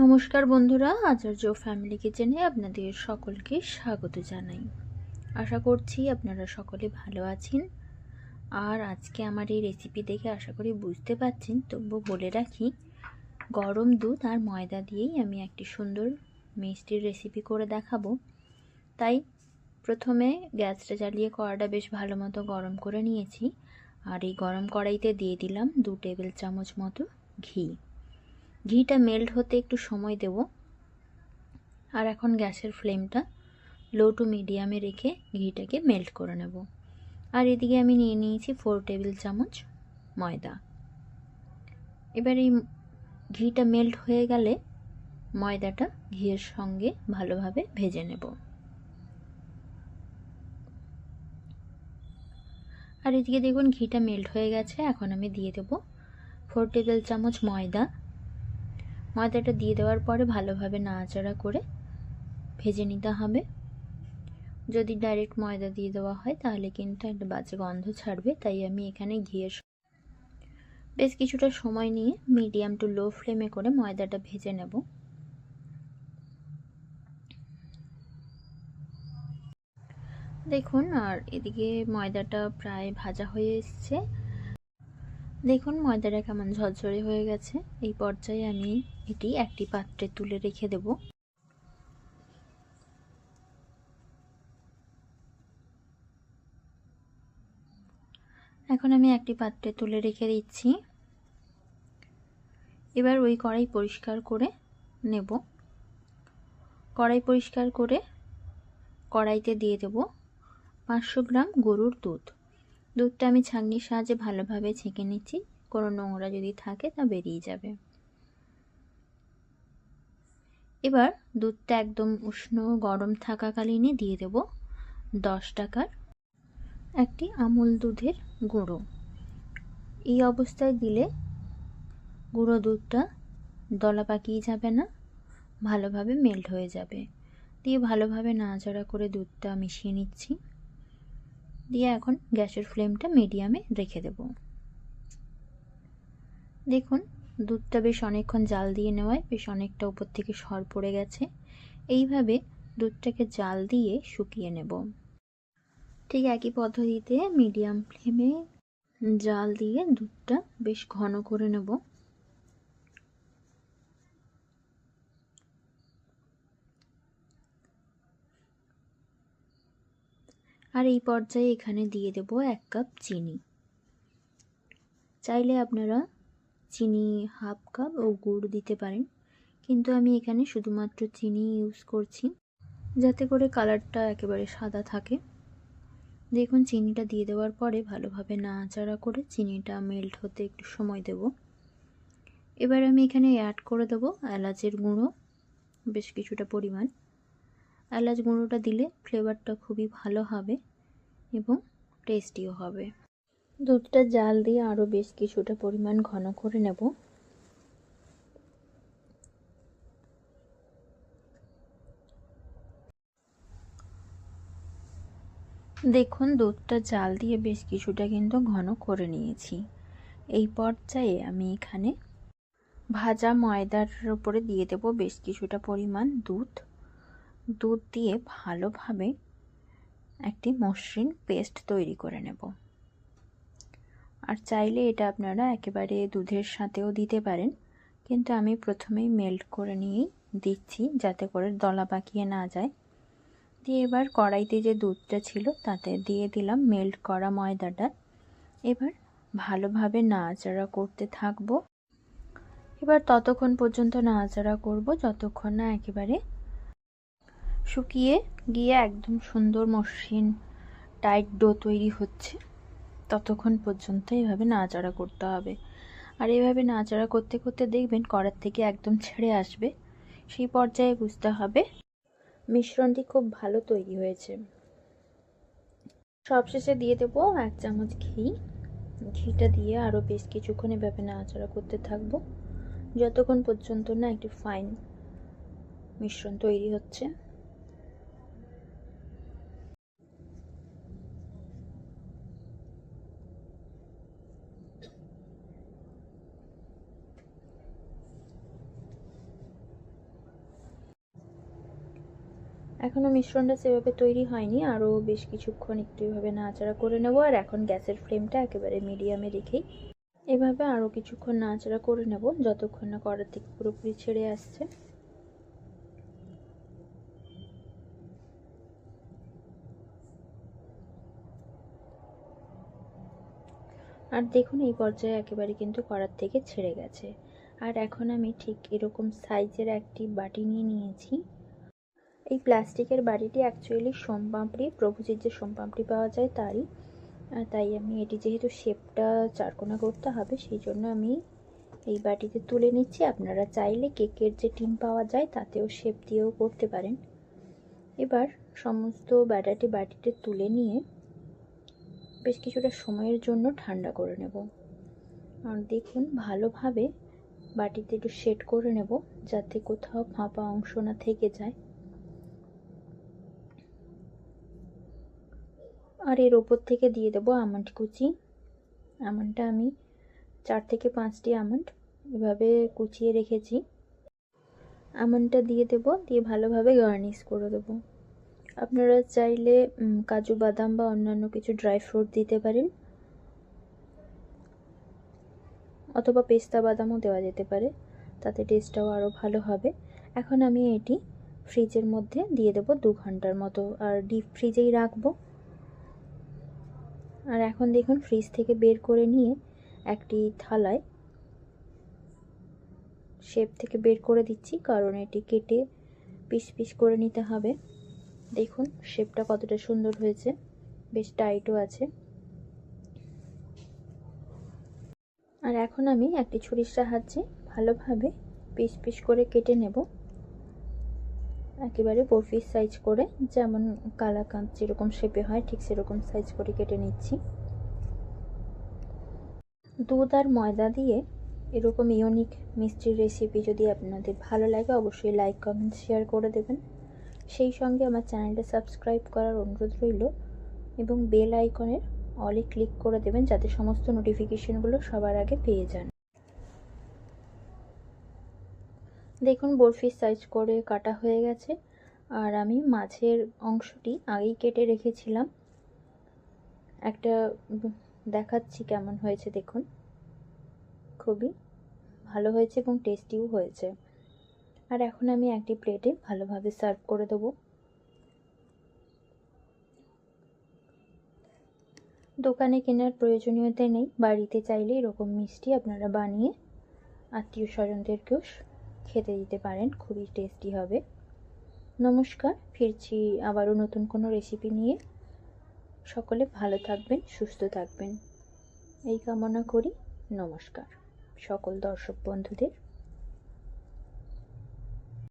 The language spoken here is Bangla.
নমস্কার বন্ধুরা, আচার্য ফ্যামিলি কিচেনে আপনাদের সকলকে স্বাগত জানাই। আশা করছি আপনারা সকলে ভালো আছেন। আর আজকে আমার এই রেসিপি দেখে আশা করি বুঝতে পারছেন তবু বলে রাখি, গরম দুধ আর ময়দা দিয়েই আমি একটি সুন্দর মিষ্টির রেসিপি করে দেখাবো। তাই প্রথমে গ্যাসটা জ্বালিয়ে কড়াটা বেশ ভালো মতো গরম করে নিয়েছি। আর এই গরম কড়াইতে দিয়ে দিলাম দু টেবিল চামচ মতো ঘি। ঘিটা মেল্ট হতে একটু সময় দেব। আর এখন গ্যাসের ফ্লেমটা লো টু মিডিয়ামে রেখে ঘিটাকে মেল্ট করে নেব। আর এদিকে আমি নিয়ে নিয়েছি ফোর টেবিল চামচ ময়দা। এবার এই ঘিটা মেল্ট হয়ে গেলে ময়দাটা ঘিয়ের সঙ্গে ভালোভাবে ভেজে নেব। আর এদিকে দেখুন ঘিটা মেল্ট হয়ে গেছে, এখন আমি দিয়ে দেব ফোর টেবিল চামচ ময়দা। ময়দাটা দিয়ে দেওয়ার পরে ভালোভাবে নাড়াচাড়া করে ভেজে নিতে হবে। যদি ডাইরেক্ট ময়দা দিয়ে দেওয়া হয়, তাহলে কিন্তু একটা বাজে গন্ধ ছাড়বে, তাই আমি এখানে ঘিয়ের বেশ কিছুটা সময় নিয়ে মিডিয়াম টু লো ফ্লেমে করে ময়দাটা ভেজে নেব। দেখুন, আর এদিকে ময়দাটা প্রায় ভাজা হয়ে এসছে। দেখুন, ময়দাটা কেমন ঝরঝরে হয়ে গেছে। এই পর্যায়ে আমি এটি একটি পাত্রে তুলে রেখে দেব। এখন আমি একটি পাত্রে তুলে রেখে দিচ্ছি। এবার ওই কড়াই পরিষ্কার করে নেব। কড়াই পরিষ্কার করে কড়াইতে দিয়ে দেব পাঁচশো গ্রাম গরুর দুধ। দুধটা আমি ছাঁকনির সাহায্যে ভালোভাবে ছেঁকে নিচ্ছি। কোনো নোংরা যদি থাকে তা বেরিয়ে যাবে। এবার দুধটা একদম উষ্ণ গরম থাকাকালীনই দিয়ে দেব দশ টাকার একটি আমুল দুধের গুঁড়ো। এই অবস্থায় দিলে গুঁড়ো দুধটা দলা পাকিয়ে যাবে না, ভালোভাবে মেল্ট হয়ে যাবে। দিয়ে ভালোভাবে নাড়াচাড়া করে দুধটা মিশিয়ে নিচ্ছি। দিয়ে এখন গ্যাসের ফ্লেমটা মিডিয়ামে রেখে দেব। দেখুন, দুধটা বেশ অনেকক্ষণ জাল দিয়ে নেওয়ায় বেশ অনেকটা উপর থেকে সর পড়ে গেছে। এইভাবে দুধটাকে জাল দিয়ে শুকিয়ে নেব। ঠিক একই পদ্ধতিতে মিডিয়াম ফ্লেমে জাল দিয়ে দুধটা বেশ ঘন করে নেব। আর এই পর্যায়ে এখানে দিয়ে দেব এক কাপ চিনি। চাইলে আপনারা চিনি হাফ কাপ ও গুড় দিতে পারেন, কিন্তু আমি এখানে শুধুমাত্র চিনি ইউজ করছি, যাতে করে কালারটা একেবারে সাদা থাকে। দেখুন, চিনিটা দিয়ে দেওয়ার পরে ভালোভাবে নাড়াচাড়া করে চিনিটা মেল্ট হতে একটু সময় দেব। এবার আমি এখানে অ্যাড করে দেব এলাচের গুঁড়ো, বেশ কিছুটা পরিমাণ। এলাচ গুঁড়োটা দিলে ফ্লেভারটা খুবই ভালো হবে। এবং টেস্টিও হবে। দুধটা জাল দিয়ে আরও বেশ কিছুটা পরিমাণ ঘন করে নেব। দেখুন, দুধটা জাল দিয়ে বেশ কিছুটা কিন্তু ঘন করে নিয়েছি। এই পর্যায়ে আমি এখানে ভাজা ময়দার উপরে দিয়ে দেব বেশ কিছুটা পরিমাণ দুধ। দুধ দিয়ে ভালোভাবে একটি মসৃণ পেস্ট তৈরি করে নেব। আর চাইলে এটা আপনারা একেবারে দুধের সাথেও দিতে পারেন, কিন্তু আমি প্রথমেই মেল্ট করে নিয়েই দিচ্ছি যাতে করে দলা পাকিয়ে না যায়। দিয়ে এবার কড়াইতে যে দুধটা ছিল তাতে দিয়ে দিলাম মেল্ট করা ময়দাটা। এবার ভালোভাবে নাড়াচাড়া করতে থাকব। এবার ততক্ষণ পর্যন্ত নাড়াচাড়া করব, যতক্ষণ না একেবারে শুকিয়ে গিয়ে একদম সুন্দর মসৃণ টাইট ডো তৈরি হচ্ছে। ততক্ষণ পর্যন্ত এইভাবে নাড়াচাড়া করতে হবে। আর এইভাবে নাড়াচাড়া করতে করতে দেখবেন কড়ার থেকে একদম ছেড়ে আসবে। সেই পর্যায়ে বুঝতে হবে মিশ্রণটি খুব ভালো তৈরি হয়েছে। সবশেষে দিয়ে দেবো এক চামচ ঘি। ঘিটা দিয়ে আরও বেশ কিছুক্ষণ এভাবে নাড়াচাড়া করতে থাকব। যতক্ষণ পর্যন্ত না একটি ফাইন মিশ্রণ তৈরি হচ্ছে। এখনও মিশ্রণটা সেভাবে তৈরি হয়নি, আরও বেশ কিছুক্ষণ একটু এভাবে নাড়াচাড়া করে নেব, আর এখন গ্যাসের ফ্লেমটা একেবারে মিডিয়ামে রেখেই এভাবে আরও কিছুক্ষণ নাড়াচাড়া করে নেব, যতক্ষণ না কড়ার থেকে পুরোপুরি ছেড়ে আসছে। আর দেখুন, এই পর্যায়ে একেবারে কিন্তু কড়ার থেকে ছেড়ে গেছে। আর এখন আমি ঠিক এরকম সাইজের একটি বাটি নিয়ে নিয়েছি। এই প্লাস্টিকের বাটিটি অ্যাকচুয়ালি সোমপাপড়ি প্রভুজির যে সোমপাপড়ি পাওয়া যায় তারই। তাই আমি এটি যেহেতু শেপটা চারকোনা করতে হবে, সেই জন্য আমি এই বাটিতে তুলে নিচ্ছি। আপনারা চাইলে কেকের যে টিন পাওয়া যায় তাতেও শেপ দিয়েও করতে পারেন। এবার সমস্ত ব্যাটারটি বাটিতে তুলে নিয়ে বেশ কিছুটা সময়ের জন্য ঠান্ডা করে নেব। আর দেখুন, ভালোভাবে বাটিতে একটু সেট করে নেব, যাতে কোথাও ফাঁপা অংশ না থেকে যায়। আর এর ওপর থেকে দিয়ে দেবো আমন্ড কুচি। আমন্ডটা আমি চার থেকে পাঁচটি আমন্ড এভাবে কুচিয়ে রেখেছি। আমন্ডটা দিয়ে দেবো, দিয়ে ভালোভাবে গার্নিশ করে দেবো। আপনারা চাইলে কাজু বাদাম বা অন্যান্য কিছু ড্রাই ফ্রুট দিতে পারেন। অথবা পেস্তা বাদামও দেওয়া যেতে পারে, তাতে টেস্টটাও আরও ভালো হবে। এখন আমি এটি ফ্রিজের মধ্যে দিয়ে দেবো দু ঘণ্টার মতো। আর ডিপ ফ্রিজেই রাখব। আর এখন দেখুন ফ্রিজ থেকে বের করে নিয়ে একটি থালায় শেপ থেকে বের করে দিচ্ছি, কারণ এটি কেটে পিস পিস করে নিতে হবে। দেখুন শেপটা কতটা সুন্দর হয়েছে, বেশ টাইটও আছে। আর এখন আমি একটি ছুরির সাহায্যে ভালোভাবে পিস পিস করে কেটে নেব। একেবারে বরফির সাইজ করে, যেমন কালাকাঁদ যেরকম শেপে হয়, ঠিক সেরকম সাইজ করে কেটে নিচ্ছি। দুধ আর ময়দা দিয়ে এরকম ইউনিক মিষ্টির রেসিপি যদি আপনাদের ভালো লাগে, অবশ্যই লাইক কমেন্ট শেয়ার করে দেবেন। সেই সঙ্গে আমার চ্যানেলটা সাবস্ক্রাইব করার অনুরোধ রইল এবং বেল আইকনের অলে ক্লিক করে দেবেন, যাতে সমস্ত নোটিফিকেশনগুলো সবার আগে পেয়ে যান। দেখুন বরফির সাইজ করে কাটা হয়ে গেছে। আর আমি মাছের অংশটি আগেই কেটে রেখেছিলাম। একটা দেখাচ্ছি কেমন হয়েছে, দেখুন। খুবই ভালো হয়েছে এবং টেস্টিও হয়েছে। আর এখন আমি একটি প্লেটে ভালোভাবে সার্ভ করে দেবো। দোকানে কেনার প্রয়োজনীয়তা নেই। বাড়িতে চাইলে এরকম মিষ্টি আপনারা বানিয়ে আত্মীয় স্বজনদেরকেও খেতে দিতে পারেন, খুবই টেস্টি হবে। নমস্কার, ফিরছি আবারও নতুন কোনো রেসিপি নিয়ে। সকলে ভালো থাকবেন, সুস্থ থাকবেন। এই কামনা করি, নমস্কার। সকল দর্শক বন্ধুদের